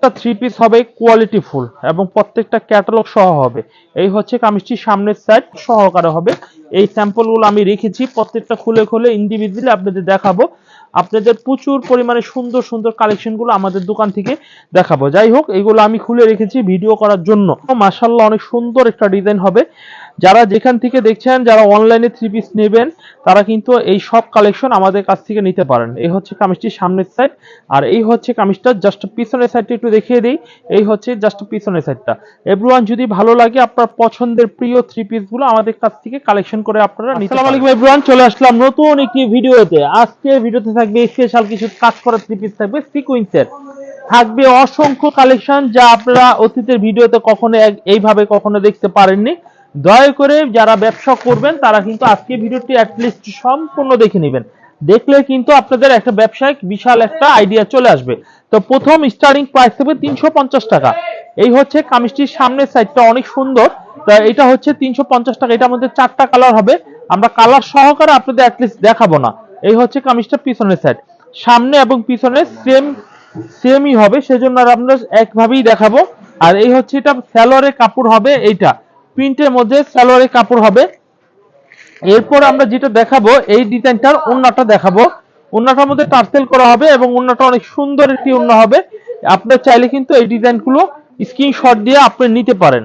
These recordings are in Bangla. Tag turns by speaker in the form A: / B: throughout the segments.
A: প্রত্যেকটা থ্রি পিস হবে কোয়ালিটি ফুল এবং প্রত্যেকটা ক্যাটালগ সহ হবে। এই হচ্ছে কামিজটির সামনের সাইড সহকারে হবে। এই স্যাম্পলগুলো আমি রেখেছি, প্রত্যেকটা খুলে খুলে ইন্ডিভিজুয়ালি আপনাদের দেখাবো। আপনাদের প্রচুর পরিমাণে সুন্দর সুন্দর কালেকশনগুলো আমাদের দোকান থেকে দেখাবো। যাই হোক, এগুলো আমি খুলে রেখেছি ভিডিও করার জন্য। মাসাল্লাহ অনেক সুন্দর একটা ডিজাইন হবে। যারা যেখান থেকে দেখছেন যারা অনলাইনে থ্রি পিস নেবেন তারা কিন্তু এই সব কালেকশন আমাদের কাছ থেকে নিতে পারেন। এই হচ্ছে কামিজটির সামনের সাইড আর এই হচ্ছে কামিজটা জাস্ট পিছনের সাইডটা একটু দেখিয়ে দিই। এই হচ্ছে জাস্ট পিছনের সাইডটা এভরিওয়ান যদি ভালো লাগে আপনার পছন্দের প্রিয় থ্রি পিসগুলো আমাদের কাছ থেকে কালেকশন করে আপনারা আসসালামু আলাইকুম এভরিওয়ান চলে আসলাম নতুন একটি ভিডিওতে। আজকে ভিডিওতে থাকবে স্পেশাল কিছু কাজ করা থ্রি পিস থাকবে সিকুয়েন্সের থাকবে অসংখ্য কালেকশন যা আপনারা অতীতের ভিডিওতে কখনো এইভাবে কখনো দেখতে পারেননি। দয়া করে যারা ব্যবসা করবেন, তারা কিন্তু আজকে ভিডিওটি অ্যাটলিস্ট সম্পূর্ণ দেখে নেবেন। দেখলে কিন্তু আপনাদের একটা ব্যবসায়িক বিশাল একটা আইডিয়া চলে আসবে। তো প্রথম স্টার্টিং প্রাইস থাকবে তিনশো টাকা। এই হচ্ছে কামিজটির সামনের সাইডটা অনেক সুন্দর। তা এটা হচ্ছে তিনশো পঞ্চাশ টাকা। এটার মধ্যে চারটা কালার হবে। আমরা কালার সহকারে আপনাদের অ্যাটলিস্ট দেখাবো না। এই হচ্ছে কামিজটা পিছনের সাইড সামনে এবং পিছনে সেম সেমই হবে। সেজন্য আমরা একভাবেই দেখাবো। আর এই হচ্ছে এটা স্যালোয়ারের কাপড় হবে এইটা। প্রিন্টের মধ্যে স্যালোয়ারের কাপড় হবে। এরপর আমরা যেটা দেখাবো, এই ডিজাইনটার ওন্নাটা দেখাবো। ওন্নাটার মধ্যে টার্সেল করা হবে এবং ওন্নাটা অনেক সুন্দর একটি ওন্না হবে। আপনার চাইলে কিন্তু এই ডিজাইনগুলো স্ক্রিনশট দিয়ে আপনি নিতে পারেন।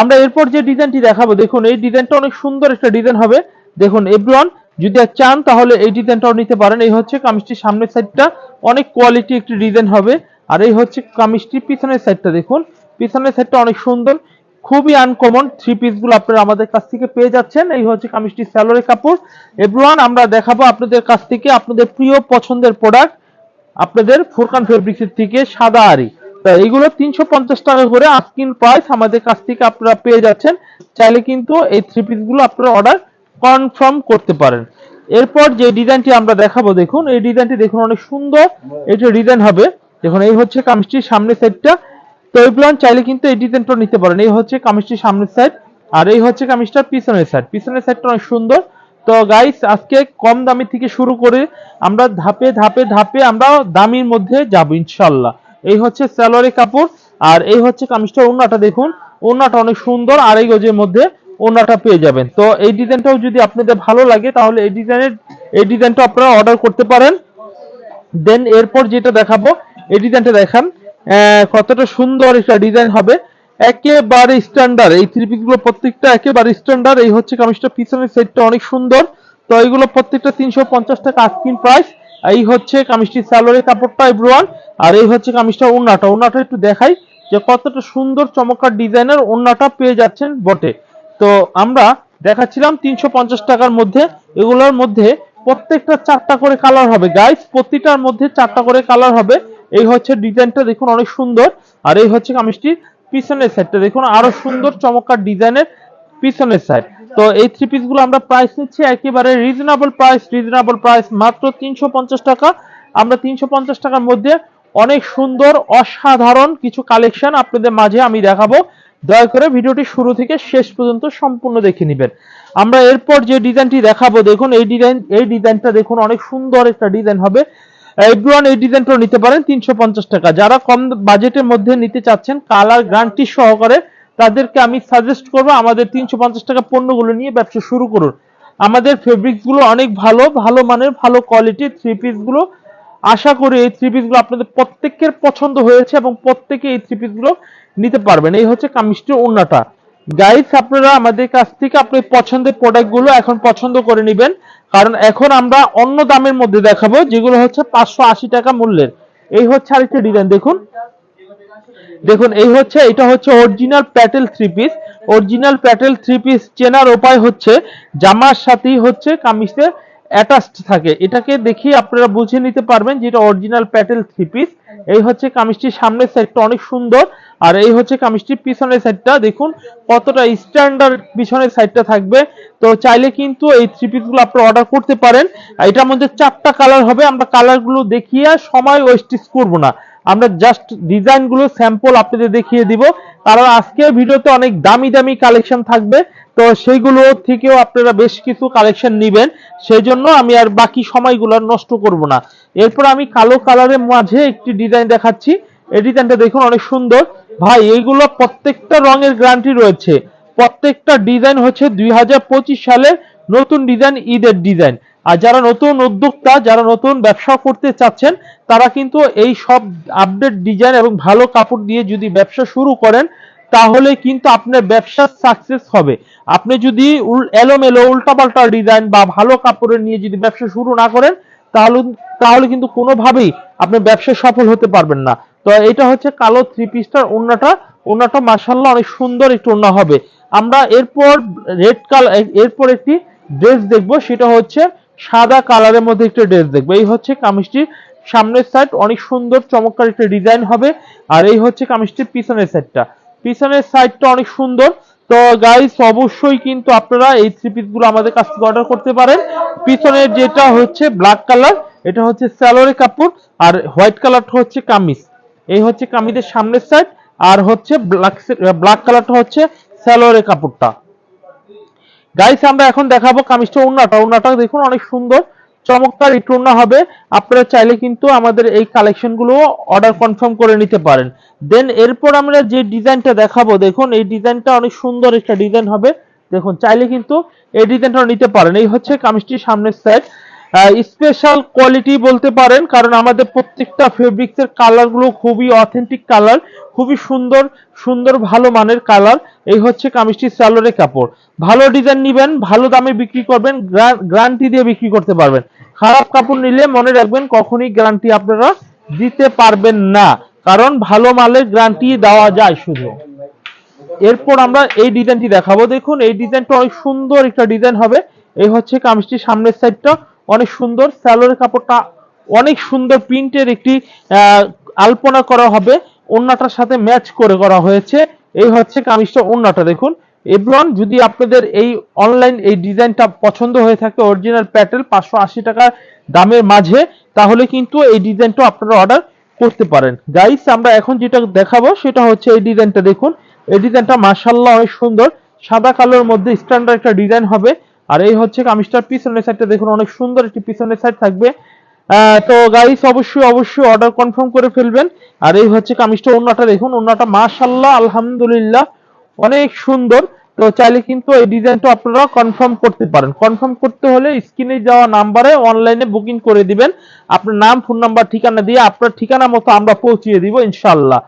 A: আমরা এরপর যে ডিজাইনটি দেখাবো, দেখুন, এই ডিজাইনটা অনেক সুন্দর একটা ডিজাইন হবে। দেখুন, এভরিওয়ান, যদি চান, তাহলে এই ডিজাইনটাও নিতে পারেন। এই হচ্ছে কামিজটির সামনের সাইডটা। অনেক কোয়ালিটি একটি ডিজাইন হবে। আর এই হচ্ছে কামিজটির পিছনের সাইডটা, দেখুন। পিছনের সাইডটা অনেক সুন্দর। খুবই আনকমন থ্রি পিসগুলো আপনারা আমাদের কাছ থেকে পেয়ে যাচ্ছেন। এই হচ্ছে কামিজটি স্যালোরে কাপড়। এভরিওয়ান, আমরা দেখাবো আপনাদের কাছ থেকে আপনাদের প্রিয় পছন্দের প্রোডাক্ট আপনাদের ফুরকান ফেব্রিক্সের থেকে সাদা আরি তা এইগুলো তিনশো পঞ্চাশ টাকা করে আস্কিন প্রাইস আমাদের কাছ থেকে আপনারা পেয়ে যাচ্ছেন। চাইলে কিন্তু এই থ্রি পিসগুলো আপনারা অর্ডার কনফার্ম করতে পারেন। এরপর যে ডিজাইনটি আমরা দেখাবো, দেখুন, এই ডিজাইনটি দেখুন অনেক সুন্দর। এটা ডিজাইন হবে, দেখুন, এই হচ্ছে কামিজটির সামনে সাইডটা তো এই প্ল্যান চাইলে কিন্তু এই ডিজাইনটা নিতে পারেন। এই হচ্ছে কামিজটির সামনের সাইড আর এই হচ্ছে কামিজটার পিছনের সাইড পিছনের সাইডটা অনেক সুন্দর। তো গাইস আজকে কম দামি থেকে শুরু করে আমরা ধাপে ধাপে ধাপে আমরা দামির মধ্যে যাব ইনশাল্লাহ এই হচ্ছে স্যালোয়ারি কাপড়, আর এই হচ্ছে কামিজটার ওড়নাটা দেখুন। ওড়নাটা অনেক সুন্দর আর এই গজের মধ্যে ওড়নাটা পেয়ে যাবেন। তো এই ডিজাইনটাও যদি আপনাদের ভালো লাগে, তাহলে এই ডিজাইনের, এই ডিজাইনটা আপনারা অর্ডার করতে পারেন। দেন এরপর যেটা দেখাবো, এই ডিজাইনটা দেখান। কতটা সুন্দর একটা ডিজাইন হবে। একেবারে স্ট্যান্ডার্ড এই থ্রি পিসগুলো প্রত্যেকটা একেবারে স্ট্যান্ডার্ড এই হচ্ছে কামিজটা, পিছনের সেটটা অনেক সুন্দর। তো এইগুলো প্রত্যেকটা তিনশো পঞ্চাশ টাকা আস্কিন প্রাইস এই হচ্ছে কামিজটির স্যালোরের কাপড়টা এভরিওয়ান আর এই হচ্ছে কামিজটা ওন্নাটা ওন্নাটা একটু দেখাই যে কতটা সুন্দর, চমৎকার ডিজাইনের ওন্নাটা পেয়ে যাচ্ছেন বটে। তো আমরা দেখাচ্ছিলাম তিনশো পঞ্চাশ টাকার মধ্যে। এগুলোর মধ্যে প্রত্যেকটা চারটা করে কালার হবে। গাইস প্রতিটার মধ্যে চারটা করে কালার হবে। এই হচ্ছে ডিজাইনটা দেখুন অনেক সুন্দর, আর এই হচ্ছে কামিজটির পিছনের সাইডটা দেখুন আরও সুন্দর, চমৎকার ডিজাইনের পিছনের সাইড তো এই থ্রি পিসগুলো আমরা প্রাইস নিচ্ছি একেবারে রিজনেবল প্রাইস রিজনেবল প্রাইস মাত্র তিনশো পঞ্চাশ টাকা। আমরা তিনশো পঞ্চাশ টাকার মধ্যে অনেক সুন্দর, অসাধারণ কিছু কালেকশন আপনাদের মাঝে আমি দেখাবো। দয়া করে ভিডিওটি শুরু থেকে শেষ পর্যন্ত সম্পূর্ণ দেখে নেবেন। আমরা এরপর যে ডিজাইনটি দেখাবো, দেখুন এই ডিজাইন এই ডিজাইনটা দেখুন অনেক সুন্দর একটা ডিজাইন হবে। এভরিওয়ান এই ডিজাইনটাও নিতে পারেন তিনশো পঞ্চাশ টাকা। যারা কম বাজেটের মধ্যে নিতে চাচ্ছেন কালার গ্যারান্টি সহকারে তাদেরকে আমি সাজেস্ট করব আমাদের তিনশো পঞ্চাশ টাকা পণ্যগুলো নিয়ে ব্যবসা শুরু করুন। আমাদের ফেব্রিক্সগুলো অনেক ভালো ভালো মানের, ভালো কোয়ালিটির থ্রি পিসগুলো। আশা করি এই থ্রি পিসগুলো আপনাদের প্রত্যেকের পছন্দ হয়েছে এবং প্রত্যেকে এই থ্রি পিসগুলো নিতে পারবেন। এই হচ্ছে কামিজটির ওড়নাটা। গাইস আপনারা আমাদের কাছ থেকে আপনার পছন্দের প্রোডাক্টগুলো এখন পছন্দ করে নেবেন। কারণ এখন আমরা অন্য দামের মধ্যে দেখাবো, যেগুলো হচ্ছে পাঁচশো আশি টাকা মূল্যের। এই হচ্ছে আরেকটা ডিজাইন দেখুন। দেখুন, এই হচ্ছে, এটা হচ্ছে original Patel three piece original Patel three piece চেনার উপায় হচ্ছে, জামার সাথেই হচ্ছে কামিজে অ্যাটাচড থাকে। এটাকে দেখিয়ে আপনারা বুঝে নিতে পারবেন যে এটা অরিজিনাল প্যাটেল থ্রি পিস এই হচ্ছে কামিজটির সামনের সাইডটা অনেক সুন্দর, আর এই হচ্ছে কামিজটির পিছনের সাইডটা দেখুন কতটা স্ট্যান্ডার্ড পিছনের সাইডটা থাকবে। তো চাইলে কিন্তু এই থ্রি পিসগুলো আপনারা অর্ডার করতে পারেন। এটার মধ্যে চারটা কালার হবে, আমরা কালারগুলো দেখিয়ে সময় ওয়েস্টিস করব না। আমরা জাস্ট ডিজাইনগুলো স্যাম্পল আপনাদের দেখিয়ে দিব। কারণ আজকে ভিডিওতে অনেক দামি দামি কালেকশন থাকবে। তো সেইগুলো থেকেও আপনারা বেশ কিছু কালেকশন নেবেন। সেই জন্য আমি আর বাকি সময়গুলো নষ্ট করব না। এরপর আমি কালো কালারের মাঝে একটি ডিজাইন দেখাচ্ছি। এই ডিজাইনটা দেখুন, অনেক সুন্দর। ভাই, এইগুলো প্রত্যেকটা রঙের গ্যারান্টি রয়েছে। প্রত্যেকটা ডিজাইন হচ্ছে দুই হাজার পঁচিশ সালের নতুন ডিজাইন ঈদের ডিজাইন আর যারা নতুন উদ্যোক্তা, যারা নতুন ব্যবসা করতে চাচ্ছেন, তারা কিন্তু এই সব আপডেট ডিজাইন এবং ভালো কাপড় দিয়ে যদি ব্যবসা শুরু করেন, তাহলে কিন্তু আপনার ব্যবসা সাকসেস হবে। আপনি যদি এলোমেলো, উল্টাপাল্টা ডিজাইন বা ভালো কাপড়ের নিয়ে যদি ব্যবসা শুরু না করেন তাহলে তাহলে কিন্তু কোনোভাবেই আপনি ব্যবসা সফল হতে পারবেন না। তো এটা হচ্ছে কালো থ্রি পিসটার ওন্নাটা ওন্নাটা মার্শাল্লাহ অনেক সুন্দর একটু ওন্না হবে। আমরা এরপর রেড কালার এরপর একটি ড্রেস দেখব। সেটা হচ্ছে সাদা কালারের মধ্যে একটা ড্রেস দেখব। এই হচ্ছে কামিজটির সামনের সাইড অনেক সুন্দর চমৎকার একটা ডিজাইন হবে। আর এই হচ্ছে কামিজটির পিছনের সাইডটা পিছনের সাইডটা অনেক সুন্দর। তো গাইস অবশ্যই কিন্তু আপনারা এই থ্রি পিসগুলো আমাদের কাছ থেকে অর্ডার করতে পারেন। পিছনের যেটা হচ্ছে ব্ল্যাক কালার এটা হচ্ছে স্যালোরে কাপড়, আর হোয়াইট কালারটা হচ্ছে কামিজ। এই হচ্ছে কামিজের সামনের সাইড আর হচ্ছে ব্ল্যাক ব্ল্যাক কালারটা হচ্ছে স্যালোরে কাপড়টা। গাইস আমরা এখন দেখাবো কামিজটা উন্নাটা উন্নাটা দেখুন অনেক সুন্দর। চমৎকার উন্না হবে। আপনারা চাইলে কিন্তু আমাদের এই কালেকশনগুলো অর্ডার কনফার্ম করে নিতে পারেন। দেন এরপর আমরা যে ডিজাইনটা দেখাবো, দেখুন, এই ডিজাইনটা অনেক সুন্দর একটা ডিজাইন হবে। দেখুন, চাইলে কিন্তু এই ডিজাইনটা নিতে পারেন। এই হচ্ছে কামিজটির সামনের সাইড স্পেশাল কোয়ালিটি বলতে পারেন, কারণ আমাদের প্রত্যেকটা ফেব্রিক্স এর কালারগুলো খুবই অথেন্টিক কালার খুবই সুন্দর সুন্দর, ভালো মানের কালার এই হচ্ছে কামিজটির স্যালোরে কাপড়। ভালো ডিজাইন নিবেন, ভালো দামে বিক্রি করবেন গ্যারান্টি দিয়ে বিক্রি করতে পারবেন। খারাপ কাপড় নিলে মনে রাখবেন কখনই গ্যারান্টি আপনারা দিতে পারবেন না। কারণ ভালো মালের গ্যারান্টি দেওয়া যায় শুধু। এরপর আমরা এই ডিজাইনটি দেখাবো। দেখুন, এই ডিজাইনটা অনেক সুন্দর একটা ডিজাইন হবে। এই হচ্ছে কামিজটির সামনের সাইডটা অনেক সুন্দর। স্যালোরের কাপড়টা অনেক সুন্দর প্রিন্টের একটি আলপনা করা হবে। ওন্নাটার সাথে ম্যাচ করে করা হয়েছে। এই হচ্ছে কামিজটা ওন্নাটা দেখুন। এভরিওয়ান যদি আপনাদের এই অনলাইন এই ডিজাইনটা পছন্দ হয়ে থাকে অরিজিনাল প্যাটেল পাঁচশো আশি টাকা দামের মাঝে, তাহলে কিন্তু এই ডিজাইনটা আপনারা অর্ডার করতে পারেন। গাইস আমরা এখন যেটা দেখাবো, সেটা হচ্ছে এই ডিজাইনটা দেখুন। এই ডিজাইনটা মার্শাল্লাহ অনেক সুন্দর। সাদা কালোর মধ্যে স্ট্যান্ডার্ড একটা ডিজাইন হবে। আর এই হচ্ছে কামিজটার পিছনের সাইডটা দেখুন, অনেক সুন্দর একটি পিছনের সাইড থাকবে। তো গাইস অবশ্যই অবশ্যই অর্ডার কনফার্ম করে ফেলবেন। আর এই হচ্ছে কামিজটা অন্যটা দেখুন অন্যটা মাশাল্লাহ আলহামদুলিল্লাহ। অনেক সুন্দর। তো চাইলে কিন্তু এই ডিজাইনটা আপনারা কনফার্ম করতে পারেন। কনফার্ম করতে হলে স্ক্রিনে যাওয়া নাম্বারে অনলাইনে বুকিং করে দিবেন। আপনার নাম ফোন নাম্বার ঠিকানা দিয়ে আপনার ঠিকানা মতো আমরা পৌঁছিয়ে দিব ইনশাল্লাহ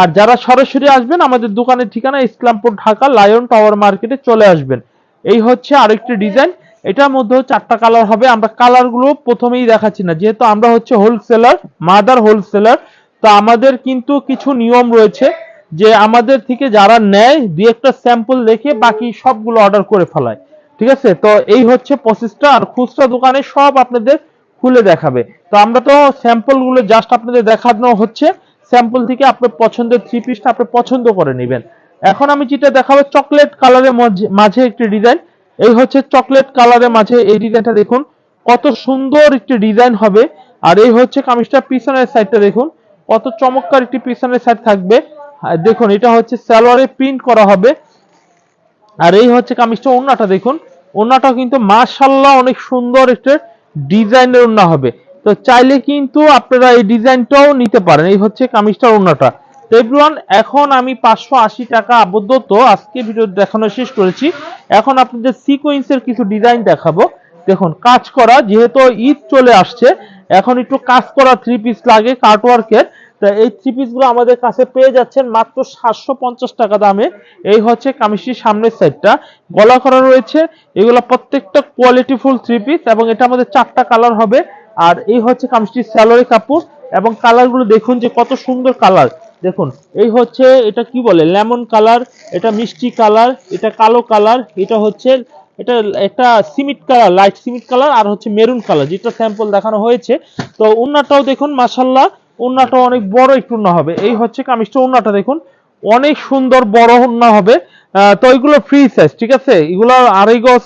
A: আর যারা সরাসরি আসবেন, আমাদের দোকানের ঠিকানা ইসলামপুর ঢাকা লায়ন টাওয়ার মার্কেটে চলে আসবেন। এই হচ্ছে আরেকটি ডিজাইন। এটার মধ্যেও চারটা কালার হবে। আমরা কালারগুলো প্রথমেই দেখাচ্ছি না। যেহেতু আমরা হচ্ছে হোলসেলার মাদার হোলসেলার তো আমাদের কিন্তু কিছু নিয়ম রয়েছে। যে আমাদের থেকে যারা নেয়, দুই একটা স্যাম্পল দেখে বাকি সবগুলো অর্ডার করে ফেলায়। ঠিক আছে? তো এই হচ্ছে প্রসেসটা আর খুচরা দোকানে সব আপনাদের খুলে দেখাবে। তো আমরা তো স্যাম্পলগুলো জাস্ট আপনাদের দেখানো হচ্ছে। স্যাম্পল থেকে আপনার পছন্দের থ্রি পিসটা আপনি পছন্দ করে নেবেন। এখন আমি যেটা দেখাবো চকলেট কালারের মাঝে একটি ডিজাইন এই হচ্ছে চকলেট কালারের মাঝে এই ডিজাইনটা দেখুন। কত সুন্দর একটি ডিজাইন হবে। আর এই হচ্ছে কামিজটা পিছনের সাইডটা দেখুন। কত চমৎকার একটি পিছনের সাইড থাকবে। আর দেখুন, এটা হচ্ছে সালোয়ারে প্রিন্ট করা হবে। আর এই হচ্ছে কামিজটা ওন্নাটা দেখুন। ওন্নাটা কিন্তু মাশাল্লাহ অনেক সুন্দর একটা ডিজাইনের ওন্না হবে। তো চাইলে কিন্তু আপনারা এই ডিজাইনটাও নিতে পারেন। এই হচ্ছে কামিজটার ওন্নাটা তো এভরিওয়ান এখন আমি পাঁচশো আশি টাকা আবদ্ধত আজকে ভিডিও দেখানো শেষ করেছি। এখন আপনাদের সিকোয়েন্সের কিছু ডিজাইন দেখাবো। দেখুন, কাজ করা, যেহেতু ঈদ চলে আসছে, এখন একটু কাজ করা থ্রি পিস লাগে কার্টওয়ার্কের তো এই থ্রি পিসগুলো আমাদের কাছে পেয়ে যাচ্ছেন মাত্র সাতশো পঞ্চাশ টাকা দামে। এই হচ্ছে কামিজটির সামনের সাইডটা গলা করা রয়েছে। এগুলো প্রত্যেকটা কোয়ালিটি ফুল থ্রি পিস এবং এটা আমাদের চারটা কালার হবে। আর এই হচ্ছে কামিজটির স্যালোরি কাপড় এবং কালারগুলো দেখুন যে কত সুন্দর কালার দেখুন, এই হচ্ছে এটা কি বলে? লেমন কালার এটা মিষ্টি কালার এটা কালো কালার এটা হচ্ছে, এটা একটা cement colour light cement colour আর হচ্ছে মেরুন কালার যেটা স্যাম্পল দেখানো হয়েছে। তো অন্যটাও দেখুন মাসাল্লাহ উন্নাটা অনেক বড় একটু উন্না হবে। এই হচ্ছে কামিজটা উন্নাটা দেখুন। অনেক সুন্দর বড় উন্না হবে। তো এগুলো ফ্রি সাইজ ঠিক আছে? এগুলো আড়াই গজ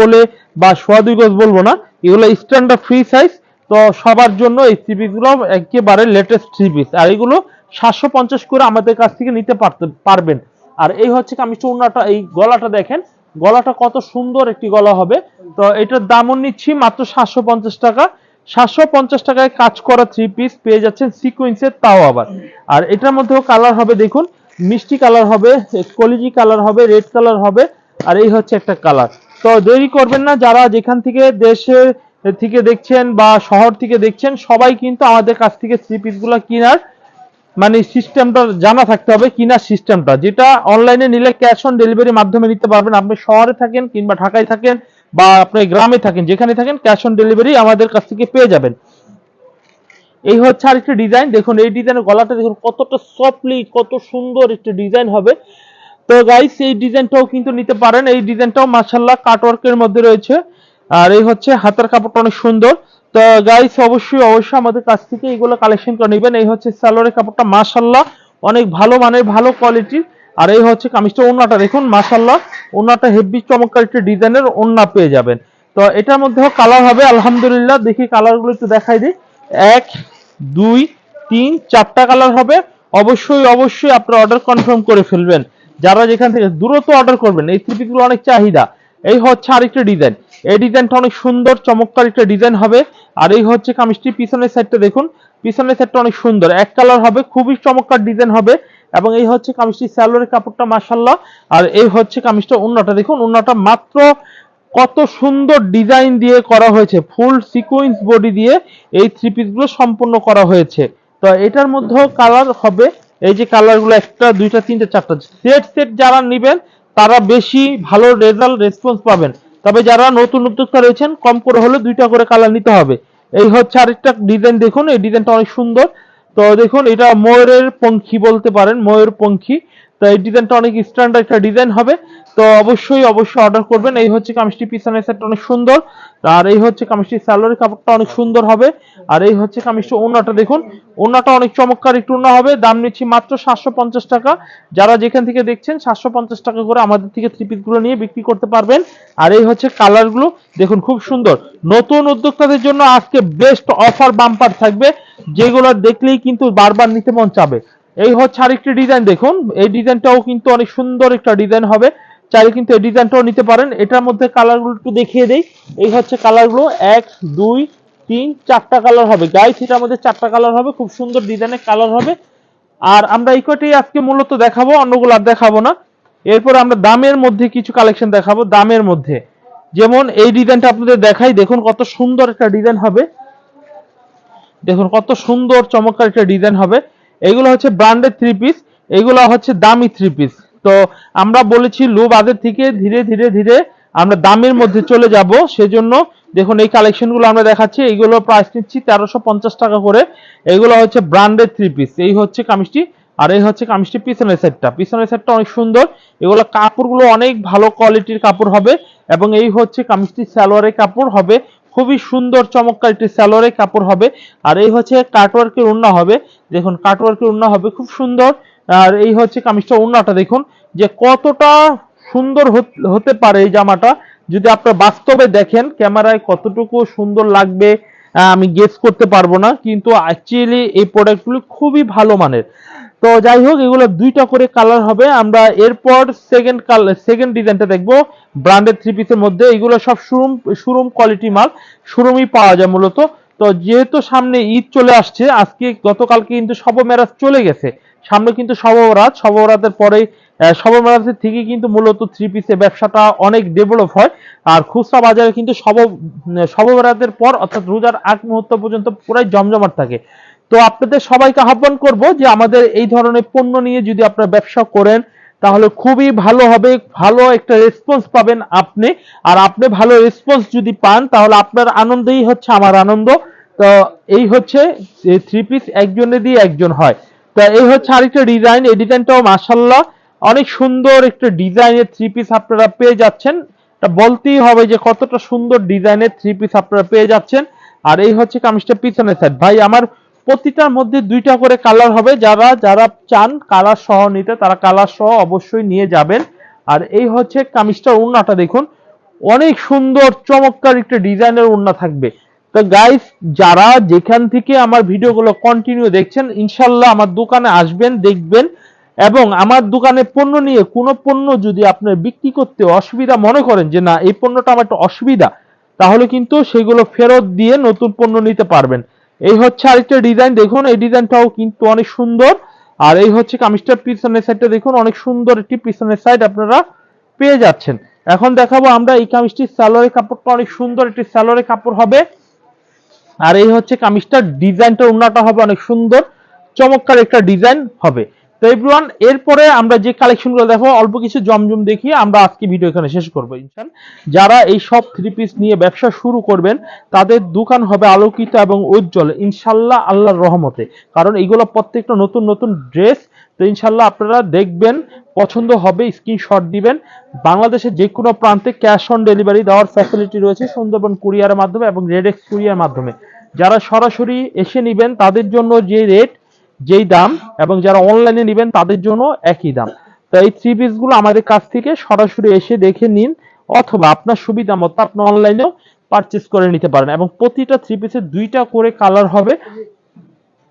A: বলে বা সোয়া দুই গজ বলব না। এগুলো স্ট্যান্ডার্ড ফ্রি সাইজ তো সবার জন্য এই থ্রি গুলো একেবারে লেটেস্ট থ্রি পিস আর এগুলো সাতশো পঞ্চাশ করে আমাদের কাছ থেকে নিতে পারবেন। আর এই হচ্ছে কামিজটা উন্নাটা, এই গলাটা দেখেন। গলাটা কত সুন্দর একটি গলা হবে। তো এটার দামও নিচ্ছি মাত্র সাতশো পঞ্চাশ টাকা। সাতশো পঞ্চাশ টাকায় কাজ করা থ্রি পিস পেয়ে যাচ্ছেন সিকোয়েন্সের তাও আবার। আর এটার মধ্যেও কালার হবে, দেখুন, মিষ্টি কালার হবে, কলিজি কালার হবে রেড কালার হবে, আর এই হচ্ছে একটা কালার তো দেরি করবেন না, যারা যেখান থেকে দেশে থেকে দেখছেন বা শহর থেকে দেখছেন, সবাই কিন্তু আমাদের কাছ থেকে থ্রি পিসগুলো কেনার মানে সিস্টেমটা জানা থাকতে হবে, কিনার সিস্টেমটা যেটা অনলাইনে নিলে ক্যাশ অন ডেলিভারি মাধ্যমে নিতে পারবেন। আপনি শহরে থাকেন কিংবা ঢাকায় থাকেন বা আপনি গ্রামে থাকেন, যেখানে থাকেন ক্যাশ অন ডেলিভারি আমাদের কাছ থেকে পেয়ে যাবেন। এই হচ্ছে আরেকটা ডিজাইন দেখুন, এই ডিজাইনের গলাটা দেখুন, কতটা সফটলি কত সুন্দর একটা ডিজাইন হবে। তো গাইস এই ডিজাইনটাও কিন্তু নিতে পারেন। এই ডিজাইনটাও মাশাল্লাহ কাটওয়ার্কের মধ্যে রয়েছে। আর এই হচ্ছে হাতের কাপড়টা অনেক সুন্দর। তো গাইস অবশ্যই অবশ্যই আমাদের কাছ থেকে এইগুলো কালেকশন করে নেবেন। এই হচ্ছে সালোয়ারের কাপড়টা মাশাল্লাহ অনেক ভালো মানের, ভালো কোয়ালিটির আর এই হচ্ছে কামিজটা, ওন্নাটা দেখুন মাসাল্লাহ ওনাটা হেভি চমৎকার একটি ডিজাইনের ওন্না পেয়ে যাবেন। তো এটার মধ্যেও কালার হবে, আলহামদুলিল্লাহ। দেখি কালারগুলো একটু দেখাই দিই। এক, দুই, তিন, চারটা কালার হবে। অবশ্যই অবশ্যই আপনারা অর্ডার কনফার্ম করে ফেলবেন। যারা যেখান থেকে দূরত্ব অর্ডার করবেন, এই থ্রি পিসগুলো অনেক চাহিদা। এই হচ্ছে আরেকটা ডিজাইন। এই ডিজাইনটা অনেক সুন্দর, চমৎকার একটা ডিজাইন হবে। আর এই হচ্ছে কামিজটি পিছনের সাইডটা দেখুন। পিছনের সাইডটা অনেক সুন্দর। এক কালার হবে, খুবই চমৎকার ডিজাইন হবে। এবং এই হচ্ছে কামিজটি স্যালোরের কাপড়টা মাসাল্লাহ আর এই হচ্ছে কামিজটা অন্যটা দেখুন অন্যটা মাত্র কত সুন্দর ডিজাইন দিয়ে করা হয়েছে। ফুল সিকোয়েন্স বডি দিয়ে এই থ্রি পিসগুলো সম্পূর্ণ করা হয়েছে। তো এটার মধ্যেও কালার হবে। এই যে কালারগুলো একটা, দুইটা, তিনটা, চারটা। সেট সেট যারা নেবেন, তারা বেশি ভালো রেজাল্ট রেসপন্স পাবেন। তবে যারা নতুন উদ্যোক্তা রয়েছেন, কম করে হলে দুইটা করে কালার নিতে হবে। এই হচ্ছে আরেকটা ডিজাইন দেখুন, এই ডিজাইনটা অনেক সুন্দর। তো দেখুন, এটা ময়ূরের পঙ্খী বলতে পারেন, ময়ূর পঙ্খী। তো এই ডিজাইনটা অনেক স্ট্যান্ডার্ড একটা ডিজাইন হবে। তো অবশ্যই অবশ্যই অর্ডার করবেন। এই হচ্ছে কামিজটি পিছনের সেটটা অনেক সুন্দর। আর এই হচ্ছে কামিজটি স্যালোয়ারের কাপড়টা অনেক সুন্দর হবে। আর এই হচ্ছে কামিজটি ওনাটা দেখুন। ওনাটা অনেক চমৎকার একটু ওনা হবে। দাম নিচ্ছি মাত্র সাতশো পঞ্চাশ টাকা। যারা যেখান থেকে দেখছেন, সাতশো পঞ্চাশ টাকা করে আমাদের থেকে থ্রি নিয়ে বিক্রি করতে পারবেন। আর এই হচ্ছে কালারগুলো দেখুন, খুব সুন্দর। নতুন উদ্যোক্তাদের জন্য আজকে বেস্ট অফার বাম্পার থাকবে। যেগুলো দেখলেই কিন্তু বারবার নিতে মন চাবে। এই হচ্ছে আরেকটি ডিজাইন দেখুন। এই ডিজাইনটাও কিন্তু অনেক সুন্দর একটা ডিজাইন হবে। চাইলে কিন্তু এই ডিজাইনটাও নিতে পারেন। এটার মধ্যে কালারগুলো একটু দেখিয়ে দেই। এই হচ্ছে কালারগুলো এক, দুই, তিন, চারটা কালার হবে। গাই এটার মধ্যে চারটা কালার হবে। খুব সুন্দর ডিজাইনের কালার হবে। আর আমরা এই কয়টাই আজকে মূলত দেখাবো, অন্যগুলো আর দেখাবো না। এরপর আমরা দামের মধ্যে কিছু কালেকশন দেখাবো, দামের মধ্যে। যেমন এই ডিজাইনটা আপনাদের দেখাই। দেখুন কত সুন্দর একটা ডিজাইন হবে। দেখুন কত সুন্দর, চমৎকার একটা ডিজাইন হবে। এগুলো হচ্ছে ব্র্যান্ডেড থ্রি পিস এগুলো হচ্ছে দামি থ্রি পিস তো আমরা বলেছি লো বাজেট থেকে ধীরে ধীরে ধীরে আমরা দামের মধ্যে চলে যাব, সেজন্য দেখুন এই কালেকশনগুলো আমরা দেখাচ্ছি এইগুলো প্রাইস নিচ্ছি তেরোশো পঞ্চাশ টাকা করে। এগুলো হচ্ছে ব্র্যান্ডেড থ্রি পিস এই হচ্ছে কামিজটি, আর এই হচ্ছে কামিজটি পিছনের সেটটা পিছনের সেটটা অনেক সুন্দর, এগুলো কাপড়গুলো অনেক ভালো কোয়ালিটির কাপড় হবে, এবং এই হচ্ছে কামিজটি সালোয়ারের কাপড় হবে খুবই সুন্দর চমৎকার একটি সালোয়ারের কাপড় হবে। আর এই হচ্ছে কাটওয়ার্কের উন্না হবে। দেখুন, কাটওয়ার্কের উন্না হবে, খুব সুন্দর। আর এই হচ্ছে কামিজটা উন্নাটা, দেখুন, যে কতটা সুন্দর হতে পারে এই জামাটা। যদি আপনারা বাস্তবে দেখেন, ক্যামেরায় কতটুকু সুন্দর লাগবে আমি গেস করতে পারব না। কিন্তু অ্যাকচুয়ালি এই প্রোডাক্টগুলো খুবই ভালো মানের। তো যাই হোক, এগুলো দুইটা করে কালার হবে। আমরা এরপর সেকেন্ড কালার সেকেন্ড ডিজাইনটা দেখব। ব্র্যান্ডেড থ্রি পিসের মধ্যে। এগুলো সব শোরুম শোরুম কোয়ালিটি মাল। শোরুমই পাওয়া যায় মূলত। তো যেহেতু সামনে ঈদ চলে আসছে, আজকে গতকালকে কিন্তু শব মেরাজ চলে গেছে। সামনে কিন্তু শবরাত শবরাতের পরেই শবরাতের থেকে কিন্তু মূলত থ্রি পিসের ব্যবসাটা অনেক ডেভেলপ হয়। আর খুচরা বাজারে কিন্তু শব শবরাতের পর, অর্থাৎ রোজার আগ মুহূর্ত পর্যন্ত পুরাই জমজমাট থাকে। তো আপনাদের সবাইকে আহ্বান করব যে আমাদের এই ধরনের পণ্য নিয়ে যদি আপনারা ব্যবসা করেন, তাহলে খুবই ভালো হবে, ভালো একটা রেসপন্স পাবেন আপনি। আর আপনি ভালো রেসপন্স যদি পান, তাহলে আপনার আনন্দই হচ্ছে আমার আনন্দ। তো এই হচ্ছে থ্রি পিস একজনে দিয়ে একজন হয়। তো এই হচ্ছে আরেকটা ডিজাইন এই ডিজাইনটাও মাসাল্লাহ অনেক সুন্দর একটা ডিজাইনের থ্রি পিস আপনারা পেয়ে যাচ্ছেন। এটা বলতেই হবে যে কতটা সুন্দর ডিজাইনের থ্রি পিস আপনারা পেয়ে যাচ্ছেন। আর এই হচ্ছে কামিজটা পিছনের সাইড ভাই, আমার প্রতিটার মধ্যে দুইটা করে কালার হবে। যারা যারা চান কালার সহ নিতে, তারা কালার সহ অবশ্যই নিয়ে যাবেন। আর এই হচ্ছে কামিজটার উন্নাটা দেখুন। অনেক সুন্দর, চমৎকার একটা ডিজাইনের উন্না থাকবে। তো গাইস যারা যেখান থেকে আমার ভিডিওগুলো কন্টিনিউ দেখছেন, ইনশাল্লাহ আমার দোকানে আসবেন, দেখবেন। এবং আমার দোকানে পণ্য নিয়ে কোনো পণ্য যদি আপনার বিক্রি করতে অসুবিধা মনে করেন যে না, এই পণ্যটা আমার একটা অসুবিধা, তাহলে কিন্তু সেগুলো ফেরত দিয়ে নতুন পণ্য নিতে পারবেন। এই হচ্ছে আরেকটা ডিজাইন দেখুন, এই ডিজাইনটাও কিন্তু অনেক সুন্দর। আর এই হচ্ছে কামিজটার পিছনের সাইডটা দেখুন, অনেক সুন্দর একটি পিছনের সাইড আপনারা পেয়ে যাচ্ছেন। এখন দেখাবো আমরা এই কামিজটির স্যালোয়ারের কাপড়টা, অনেক সুন্দর একটি স্যালোয়ারের কাপড় হবে। আর এই হচ্ছে কামিজটার ডিজাইনটা উন্নাটা হবে, অনেক সুন্দর, চমৎকার একটা ডিজাইন হবে। তো এভরিওয়ান এরপরে আমরা যে কালেকশনগুলো দেখো অল্প কিছু জমজম দেখিয়ে আমরা আজকে ভিডিও এখানে শেষ করব ইনশাল যারা এই সব থ্রি পিস নিয়ে ব্যবসা শুরু করবেন, তাদের দোকান হবে আলোকিত এবং উজ্জ্বল ইনশাল্লাহ আল্লাহর রহমতে। কারণ এইগুলো প্রত্যেকটা নতুন নতুন ড্রেস তো ইনশাল্লাহ আপনারা দেখবেন, পছন্দ হবে স্ক্রিনশট দিবেন। বাংলাদেশের যে কোনো প্রান্তে ক্যাশ অন ডেলিভারি দেওয়ার ফ্যাসিলিটি রয়েছে সুন্দরবন কুরিয়ারের মাধ্যমে এবং রেডেক্স কুরিয়ার মাধ্যমে। যারা সরাসরি এসে নেবেন, তাদের জন্য যে রেট যেই দাম এবং যারা অনলাইনে নেবেন তাদের জন্য একই দাম। তো এই থ্রি পিসগুলো আমাদের কাছ থেকে সরাসরি এসে দেখে নিন অথবা আপনার সুবিধা মতো আপনি অনলাইনেও পারচেস করে নিতে পারেন এবং প্রতিটা থ্রি পিসের দুইটা করে কালার হবে।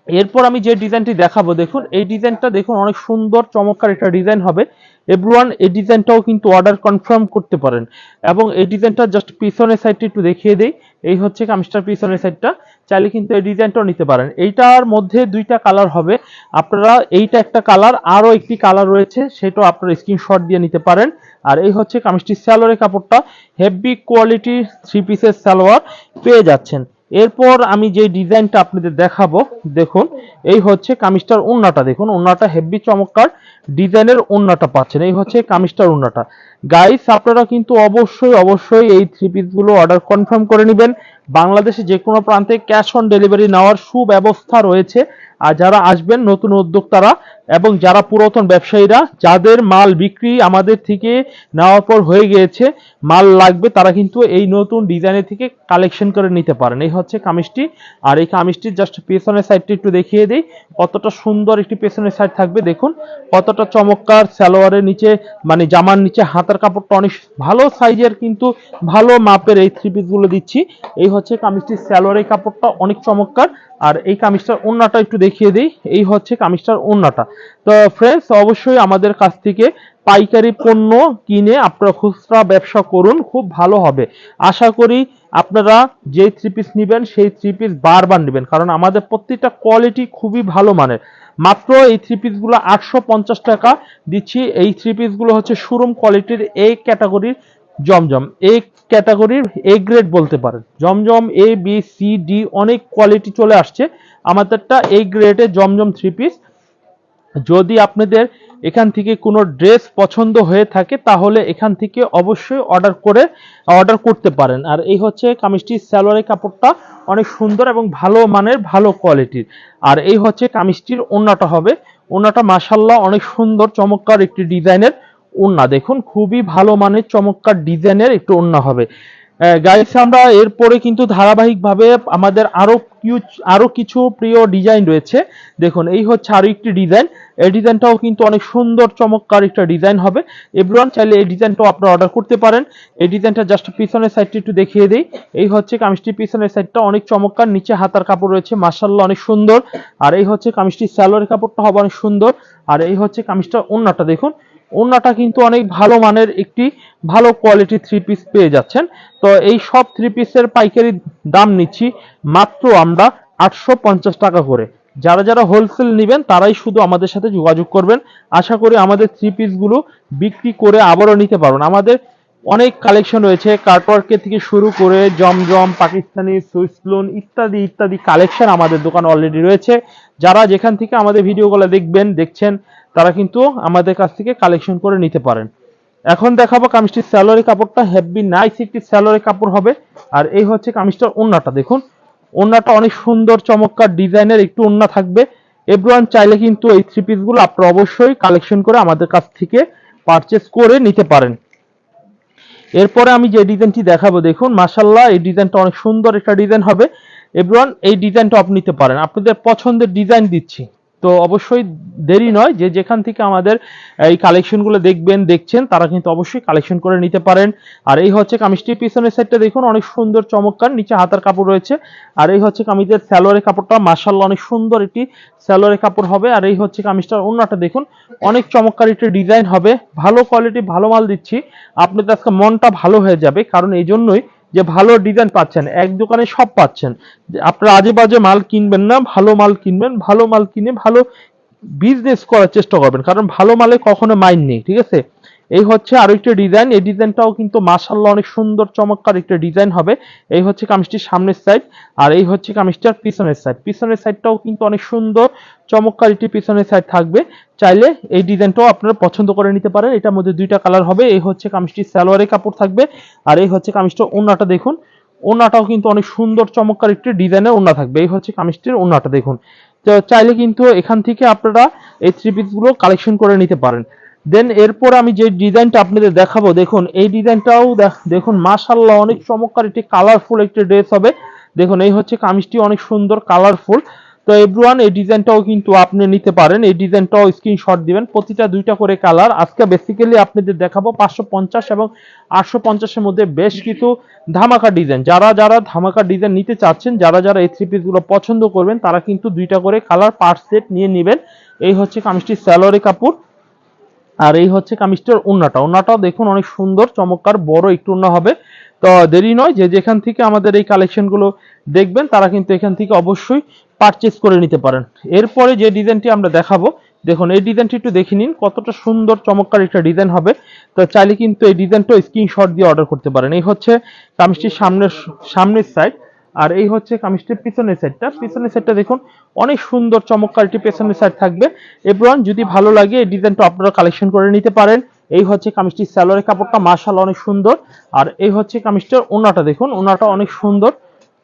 A: এরপর আমি যে ডিজাইনটি দেখাবো, দেখুন, এই ডিজাইনটা দেখুন, অনেক সুন্দর, চমৎকার একটা ডিজাইন হবে। এভরিওয়ান, এই ডিজাইনটাও কিন্তু অর্ডার কনফার্ম করতে পারেন। এবং এই ডিজাইনটা জাস্ট পিছনের সাইডটা একটু দেখিয়ে দেই। এই হচ্ছে কামিজটার পিছনের সাইডটা চাইলে কিন্তু এই ডিজাইনটাও নিতে পারেন। এইটার মধ্যে দুইটা কালার হবে। আপনারা এইটা একটা কালার আরও একটি কালার রয়েছে, সেটাও আপনারা স্ক্রিনশট দিয়ে নিতে পারেন। আর এই হচ্ছে কামিজটির স্যালোয়ারের কাপড়টা। হেভি কোয়ালিটি থ্রি পিসের সালোয়ার পেয়ে যাচ্ছেন। এরপর আমি যে ডিজাইনটা আপনাদের দেখাবো, দেখুন, এই হচ্ছে কামিজটার উন্নাটা, দেখুন, উন্নাটা হেভি চমৎকার, ডিজাইনের উন্নাটা পাচ্ছেন, এই হচ্ছে কামিজটার উন্নাটা। গাইস আপনারা কিন্তু অবশ্যই অবশ্যই এই থ্রি পিসগুলো অর্ডার কনফার্ম করে নেবেন। বাংলাদেশে যে কোনো প্রান্তে ক্যাশ অন ডেলিভারি নেওয়ার সুব্যবস্থা রয়েছে। আর যারা আসবেন, নতুন উদ্যোক্তারা এবং যারা পুরাতন ব্যবসায়ীরা, যাদের মাল বিক্রি আমাদের থেকে নেওয়ার পর হয়ে গিয়েছে, মাল লাগবে, তারা কিন্তু এই নতুন ডিজাইনের থেকে কালেকশন করে নিতে পারেন। এই হচ্ছে কামিজটি। আর এই কামিজটির জাস্ট পেছনের সাইডটি একটু দেখিয়ে দিই। কতটা সুন্দর একটি পেছনের সাইড থাকবে, দেখুন। কতটা চমৎকার সালোয়ারের নিচে মানে জামার নিচে হাতার কাপড়টা অনেক ভালো সাইজের, কিন্তু ভালো মাপের এই থ্রি পিসগুলো দিচ্ছি। এই হচ্ছে কামিজটির সালোয়ারের কাপড়টা অনেক চমৎকার। আর এই কামিজটার ওন্নাটা একটু দেখিয়ে দিই। এই হচ্ছে কামিজটার ওন্নাটা তো ফ্রেন্ডস অবশ্যই আমাদের কাছ থেকে পাইকারি পণ্য কিনে আপনারা খুচরা ব্যবসা করুন, খুব ভালো হবে। আশা করি আপনারা যে থ্রি পিস নেবেন, সেই থ্রি পিস বারবার নেবেন, কারণ আমাদের প্রত্যেকটা কোয়ালিটি খুবই ভালো মানের। মাত্র এই থ্রি পিসগুলো আটশো পঞ্চাশ টাকা দিচ্ছি। এই থ্রি পিসগুলো হচ্ছে শোরুম কোয়ালিটির এই ক্যাটাগরির জমজম। এ ক্যাটাগরির এ গ্রেড বলতে পারেন। জমজম এ বি সি ডি অনেক কোয়ালিটি চলে আসছে। আমাদেরটা এই গ্রেডের জমজম থ্রি পিস যদি আপনাদের এখান থেকে কোনো ড্রেস পছন্দ হয়ে থাকে, তাহলে এখান থেকে অবশ্যই অর্ডার করে, অর্ডার করতে পারেন। আর এই হচ্ছে কামিজটির স্যালোয়ারের কাপড়টা অনেক সুন্দর এবং ভালো মানের, ভালো কোয়ালিটির। আর এই হচ্ছে কামিজটির ওন্নাটা হবে। ওন্নাটা মাসাল্লাহ অনেক সুন্দর, চমৎকার একটি ডিজাইনের ওন্না দেখুন, খুবই ভালো মানের, চমৎকার ডিজাইনের একটু ওন্না হবে। গাইস আমরা এরপরে কিন্তু ধারাবাহিকভাবে আমাদের আরও কিউ- আরও কিছু প্রিয় ডিজাইন রয়েছে। দেখুন, এই হচ্ছে আরও একটি ডিজাইন এই ডিজাইনটাও কিন্তু অনেক সুন্দর, চমৎকার একটা ডিজাইন হবে। এভরিওয়ান চাইলে এই ডিজাইনটাও আপনারা অর্ডার করতে পারেন। এই ডিজাইনটা জাস্ট পিছনের সাইডটি একটু দেখিয়ে দিই। এই হচ্ছে কামিজটির পিছনের সাইডটা অনেক চমৎকার। নিচে হাতার কাপড় রয়েছে মার্শাল্লাহ অনেক সুন্দর। আর এই হচ্ছে কামিজটির স্যালোয়ারের কাপড়টা হবে অনেক সুন্দর। আর এই হচ্ছে কামিজটা ওন্নাটা দেখুন। ওন্নাটা কিন্তু অনেক ভালো মানের একটি ভালো কোয়ালিটি থ্রি পিস পেয়ে যাচ্ছেন। তো এই সব থ্রি পিসের পাইকারি দাম নিচ্ছি মাত্র আমরা আটশো পঞ্চাশ টাকা করে। যারা যারা হোলসেল নেবেন, তারাই শুধু আমাদের সাথে যোগাযোগ করবেন। আশা করি আমাদের থ্রি পিসগুলো বিক্রি করে আবারও নিতে পারবেন। আমাদের অনেক কালেকশন রয়েছে কার্টওয়ার্কের থেকে শুরু করে জমজম, পাকিস্তানি সুইসলুন ইত্যাদি ইত্যাদি কালেকশন আমাদের দোকান অলরেডি রয়েছে। যারা যেখান থেকে আমাদের ভিডিওগুলো দেখবেন, দেখছেন, তারা কিন্তু আমাদের কাছ থেকে কালেকশন করে নিতে পারেন। এখন দেখাবো কামিজটির স্যালোয়ারি কাপড়টা হেভি নাইস একটি স্যালোয়ারি কাপড় হবে। আর এই হচ্ছে কামিজটার ওন্নাটা দেখুন। ওন্নাটা অনেক সুন্দর, চমৎকার ডিজাইনের একটু ওন্না থাকবে। এভরিওয়ান চাইলে কিন্তু এই থ্রি পিসগুলো আপনারা অবশ্যই কালেকশন করে আমাদের কাছ থেকে পারচেস করে নিতে পারেন। এরপরে আমি যে ডিজাইনটি দেখাবো, দেখুন মাসাল্লাহ এই ডিজাইনটা অনেক সুন্দর একটা ডিজাইন হবে। এভরিওয়ান এই ডিজাইনটা আপনি নিতে পারেন। আপনাদের পছন্দের ডিজাইন দিচ্ছি। তো অবশ্যই দেরি নয় যে যেখান থেকে আমাদের, এই কালেকশনগুলো দেখবেন, দেখছেন, তারা কিন্তু অবশ্যই কালেকশন করে নিতে পারেন। আর এই হচ্ছে কামিজটির পিছনের সাইডটা দেখুন, অনেক সুন্দর চমৎকার, নিচে হাতার কাপড় রয়েছে। আর এই হচ্ছে কামিজের স্যালোয়ারের কাপড়টা মার্শাল্লাহ অনেক সুন্দর একটি স্যালোয়ারের কাপড় হবে। আর এই হচ্ছে কামিজটার অন্যটা দেখুন, অনেক চমৎকার একটি ডিজাইন হবে। ভালো কোয়ালিটি ভালো মাল দিচ্ছি। আপনাদের আজকে মনটা ভালো হয়ে যাবে, কারণ এই জন্যই যে ভালো ডিজাইন পাচ্ছেন, এক দোকানে সব পাচ্ছেন। আপনারা আজে বাজে মাল কিনবেন না, ভালো মাল কিনবেন, ভালো মাল কিনে ভালো বিজনেস করার চেষ্টা করবেন, কারণ ভালো মালে কখনো মাইন নেই, ঠিক আছে? এই হচ্ছে আরও একটা ডিজাইন। এই ডিজাইনটাও কিন্তু মাশাল্লাহ অনেক সুন্দর, চমৎকার একটা ডিজাইন হবে। এই হচ্ছে কামিজটির সামনের সাইড আর এই হচ্ছে কামিজটার পিছনের সাইড পিছনের সাইডটাও কিন্তু অনেক সুন্দর, চমৎকার একটি পিছনের সাইড থাকবে। চাইলে এই ডিজাইনটাও আপনারা পছন্দ করে নিতে পারেন। এটার মধ্যে দুইটা কালার হবে। এই হচ্ছে কামিজটির সালোয়ারের কাপড় থাকবে আর এই হচ্ছে কামিজটা ওনাটা দেখুন। ওনাটাও কিন্তু অনেক সুন্দর, চমৎকার একটি ডিজাইনের ওনা থাকবে। এই হচ্ছে কামিজটির ওনাটা দেখুন। তো চাইলে কিন্তু এখান থেকে আপনারা এই থ্রি পিসগুলো কালেকশন করে নিতে পারেন। দেন এরপর আমি যে ডিজাইনটা আপনাদের দেখাবো, দেখুন, এই ডিজাইনটাও দেখ- দেখুন মাশাল্লাহ অনেক চমৎকার একটি কালারফুল একটি ড্রেস হবে। দেখুন, এই হচ্ছে কামিজটি অনেক সুন্দর কালারফুল তো এভরিওয়ান এই ডিজাইনটাও কিন্তু আপনি নিতে পারেন। এই ডিজাইনটাও স্ক্রিনশট দিবেন, প্রতিটা দুইটা করে কালার আজকে বেসিক্যালি আপনাদের দেখাবো পাঁচশো পঞ্চাশ এবং আটশো পঞ্চাশের মধ্যে বেশ কিছু ধামাকা ডিজাইন। যারা যারা ধামাকা ডিজাইন নিতে চাচ্ছেন, যারা যারা এই থ্রি পিসগুলো পছন্দ করবেন, তারা কিন্তু দুইটা করে কালার পার সেট নিয়ে নেবেন। এই হচ্ছে কামিজটি স্যালোয়ারি কাপড়। আর এই হচ্ছে কামিজটার ওন্নাটা। ওন্নাটাও দেখুন অনেক সুন্দর, চমৎকার, বড়, একটু ওন্না হবে। তো দেরি নয়, যে যেখান থেকে আমাদের এই কালেকশনগুলো দেখবেন, তারা কিন্তু এখান থেকে অবশ্যই পারচেস করে নিতে পারেন। এরপরে যে ডিজাইনটি আমরা দেখাবো, দেখুন, এই ডিজাইনটি একটু দেখে নিন, কতটা সুন্দর, চমৎকার একটা ডিজাইন হবে। তো চাইলে কিন্তু এই ডিজাইনটা স্ক্রিনশট দিয়ে অর্ডার করতে পারেন। এই হচ্ছে কামিজটির সামনের সামনের সাইড আর এই হচ্ছে কামিজটির পিছনের সাইডটা পিছনের সাইডটা দেখুন, অনেক সুন্দর, চমৎকার একটি পেছনের সাইড থাকবে। এবং যদি ভালো লাগে, এই ডিজাইনটা আপনারা কালেকশন করে নিতে পারেন। এই হচ্ছে কামিজটির স্যালোয়ারের কাপড়টা মার্শাল অনেক সুন্দর। আর এই হচ্ছে কামিজটার ওনাটা দেখুন ওনাটা অনেক সুন্দর।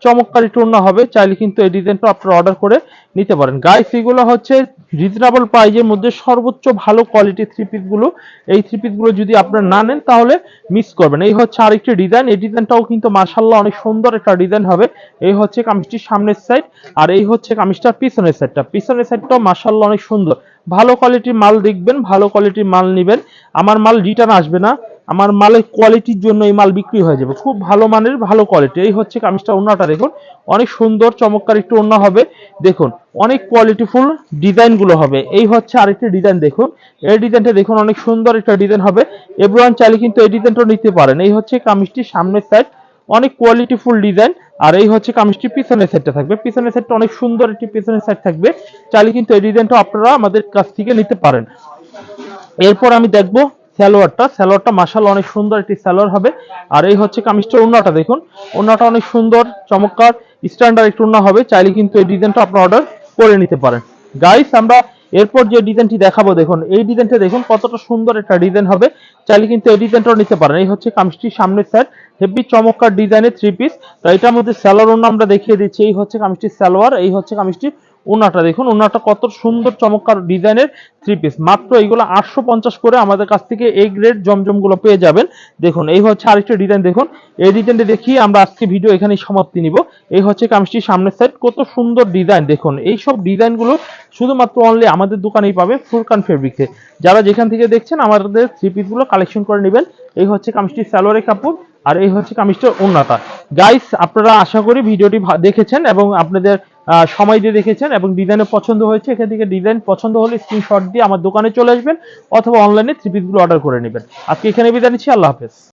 A: চমৎকার একটু হবে। চাইলে কিন্তু এই ডিজাইনটা আপনারা অর্ডার করে নিতে পারেন। গাইস এগুলো হচ্ছে রিজনেবল প্রাইজের মধ্যে সর্বোচ্চ ভালো কোয়ালিটির থ্রি পিসগুলো। এই থ্রি পিসগুলো যদি আপনারা না নেন, তাহলে মিস করবেন। এই হচ্ছে আরেকটি ডিজাইন এই ডিজাইনটাও কিন্তু মার্শাল্লাহ অনেক সুন্দর একটা ডিজাইন হবে। এই হচ্ছে কামিজটির সামনের সাইড আর এই হচ্ছে কামিজটার পিছনের সাইডটা পিছনের সাইডটাও মার্শাল্লাহ অনেক সুন্দর। ভালো কোয়ালিটির মাল দেখবেন, ভালো কোয়ালিটির মাল নেবেন। আমার মাল রিটার্ন আসবে না। আমার মালের কোয়ালিটির জন্য এই মাল বিক্রি হয়ে যাবে। খুব ভালো মানের, ভালো কোয়ালিটি এই হচ্ছে কামিজটা ওন্নাটা দেখুন। অনেক সুন্দর, চমৎকার একটু ওন্না হবে। দেখুন, অনেক কোয়ালিটিফুল ডিজাইনগুলো হবে। এই হচ্ছে আরেকটি ডিজাইন দেখুন। এই ডিজাইনটা দেখুন, অনেক সুন্দর একটা ডিজাইন হবে। এভরিওয়ান চাইলে কিন্তু এই ডিজাইনটা নিতে পারেন। এই হচ্ছে কামিজটির সামনের সাইড অনেক কোয়ালিটিফুল ডিজাইন। আর এই হচ্ছে কামিজটি পিছনের সাইডটা থাকবে। পিছনের সাইডটা অনেক সুন্দর একটি পিছনের সাইড থাকবে। চাইলে কিন্তু এই ডিজাইনটা আপনারা আমাদের কাছ থেকে নিতে পারেন। এরপর আমি দেখব সালোয়ারটা। সালোয়ারটা মাসাল অনেক সুন্দর একটি সালোয়ার হবে। আর এই হচ্ছে কামিজটার ওন্নাটা দেখুন। ওন্নাটা অনেক সুন্দর, চমৎকার স্ট্যান্ডার্ড একটু ওন্না হবে। চাইলে কিন্তু এই ডিজাইনটা আপনারা অর্ডার করে নিতে পারেন। গাইস আমরা এরপর যে ডিজাইনটি দেখাবো, দেখুন। এই ডিজাইনটা দেখুন, কতটা সুন্দর একটা ডিজাইন হবে। চাইলে কিন্তু এই ডিজাইনটাও নিতে পারেন। এই হচ্ছে কামিজটির সামনের সাইড হেভি চমৎকার ডিজাইনের থ্রি পিস তো এটার মধ্যে ওন্না আমরা দেখিয়ে দিচ্ছি। এই হচ্ছে কামিজটির সালোয়ার, এই হচ্ছে কামিজটির ওনাটা দেখুন ওনাটা কত সুন্দর চমৎকার ডিজাইনের থ্রি পিস মাত্র এইগুলো আটশো পঞ্চাশ করে আমাদের কাছ থেকে এই গ্রেড জমজমগুলো পেয়ে যাবেন। দেখুন, এই হচ্ছে আরেকটা ডিজাইন দেখুন। এই ডিজাইনটা দেখিয়ে আমরা আজকে ভিডিও এখানেই সমাপ্তি নিব। এই হচ্ছে কামিজটির সামনের সাইড কত সুন্দর ডিজাইন দেখুন, এই সব ডিজাইনগুলো শুধুমাত্র অনলি আমাদের দোকানেই পাবে ফুরকান ফেব্রিক্সে যারা যেখান থেকে দেখছেন, আমাদের থ্রি পিসগুলো কালেকশন করে নেবেন। এই হচ্ছে কামিজটির সালোয়ারের কাপড় আর এই হচ্ছে কামিজটার ওন্নাটা গাইস আপনারা আশা করি ভিডিওটি দেখেছেন এবং আপনাদের সময় দিয়ে দেখেছেন এবং ডিজাইনে পছন্দ হয়েছে, এখান থেকে ডিজাইন পছন্দ হলে স্ক্রিনশট দিয়ে আমার দোকানে চলে আসবেন অথবা অনলাইনে থ্রি পিসগুলো অর্ডার করে নেবেন। আজকে এখানে বিদায় নিচ্ছি, আল্লাহ হাফেজ।